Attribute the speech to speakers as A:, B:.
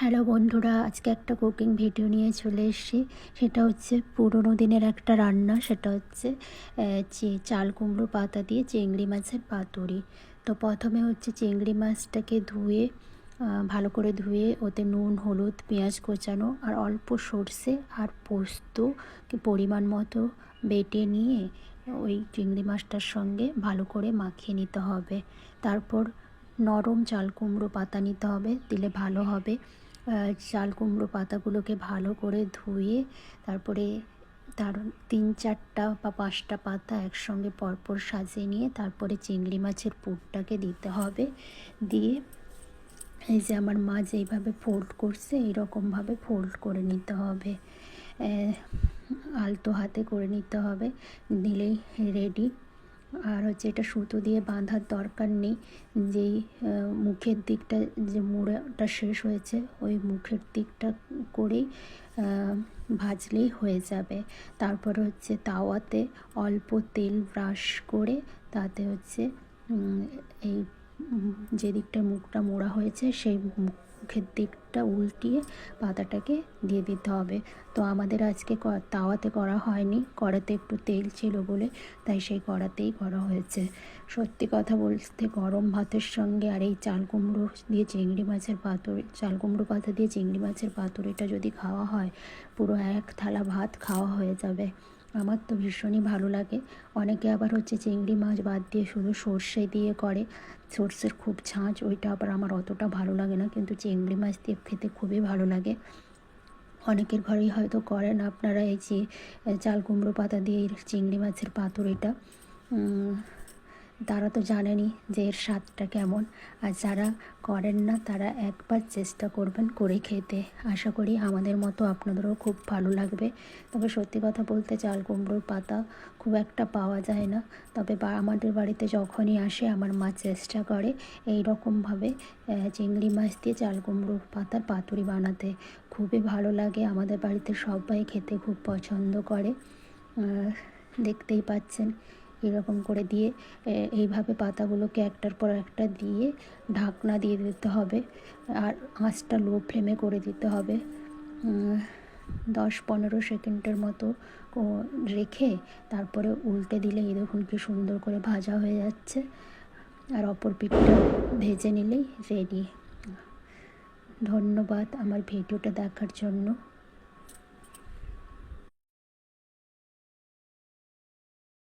A: Hello বন্ধুরা, আজকে একটা কুকিং ভিডিও নিয়ে চলে এসেছি। সেটা হচ্ছে পুরোনো দিনের একটা রান্না, সেটা হচ্ছে চাল কুমড়ো পাতা দিয়ে চিংড়ি মাছের পাতুরি। তো প্রথমে হচ্ছে চিংড়ি মাছটাকে ধুয়ে ভালো করে ধুয়ে ওতে নুন, হলুদ, পেঁয়াজ কোচানো আর অল্প সর্ষে আর পোস্ত পরিমাণ মতো বেটে নিয়ে ওই চিংড়ি মাছটার সঙ্গে ভালো করে মাখিয়ে নিতে হবে। তারপর নরম চাল কুমড়ো পাতা নিতে হবে, দিলে ভালো হবে। চাল, কুমড়ো পাতাগুলোকে ভালো করে ধুয়ে তারপরে তার তিন চারটা বা পাঁচটা পাতা একসঙ্গে পরপর সাজিয়ে নিয়ে তারপরে চিংড়ি মাছের পুরটাকে দিতে হবে। দিয়ে এই যে আমার মা যেইভাবে ফোল্ড করছে, এইরকমভাবে ফোল্ড করে নিতে হবে। আলতো হাতে করে নিতে হবে, নিলেই রেডি আর হচ্ছে এটা সুতো দিয়ে বাঁধার দরকার নেই। যেই মুখের দিকটা যে মুড়াটা শেষ হয়েছে ওই মুখের দিকটা করেই ভাজলেই হয়ে যাবে। তারপর হচ্ছে তাওয়াতে অল্প তেল ব্রাশ করে তাতে হচ্ছে এই উম, যে দিকটা মুখটা মোড়া হয়েছে সেই মুখের দিকটা উল্টিয়ে পাতাটাকে দিয়ে দিতে হবে। তো আমাদের আজকে তাওয়াতে করা হয়নি। কড়াতে একটু তেল ছিল বলে তাই সেই কড়াতেই করা হয়েছে। সত্যি কথা বলতে গরম ভাতের সঙ্গে আর এই চাল কুমড়ো দিয়ে চিংড়ি মাছের পাতুরি, চাল কুমড়ো পাতা দিয়ে চিংড়ি মাছের পাতুরিটা যদি খাওয়া হয়, পুরো এক থালা ভাত খাওয়া হয়ে যাবে। আমার তো ভীষণই ভালো লাগে। অনেকে আবার হচ্ছে চিংড়ি মাছ বাদ দিয়ে শুধু সর্ষে দিয়ে করে। সর্ষের খুব ছাঁচ ওইটা আবার আমার অতটা ভালো লাগে না। কিন্তু চিংড়ি মাছ দিয়ে খেতে খুবই ভালো লাগে। অনেকের ঘরেই হয়তো করেন আপনারা এই যে চাল কুমড়ো পাতা দিয়ে চিংড়ি মাছের পাতুরিটা। উম, তারা তো জানেনই যে এর স্বাদটা কেমন। আর যারা করেন না, তারা একবার চেষ্টা করবেন করে খেতে। আশা করি আমাদের মতো আপনাদেরও খুব ভালো লাগবে। তবে সত্যি কথা বলতে চাল কুমড়োর পাতা খুব একটা পাওয়া যায় না। তবে আমাদের বাড়িতে যখনই আসে, আমার মা চেষ্টা করে এই রকমভাবে চিংড়ি মাছ দিয়ে চাল কুমড়োর পাতার পাতুরি বানাতে। খুবই ভালো লাগে। আমাদের বাড়িতে সবাই খেতে খুব পছন্দ করে। দেখতেই পাচ্ছেন। এরকম করে দিয়ে এইভাবে পাতাগুলোকে একটার পর একটা দিয়ে ঢাকনা দিয়ে দিতে হবে। আর আঁচটা লো ফ্লেমে করে দিতে হবে। দশ পনেরো সেকেন্ডের মতো রেখে তারপরে উল্টে দিলে দেখুন কি সুন্দর করে ভাজা হয়ে যাচ্ছে। আর অপর পিঠটা ভেজে নিলেই রেডি ধন্যবাদ আমার ভিডিওটা দেখার জন্য।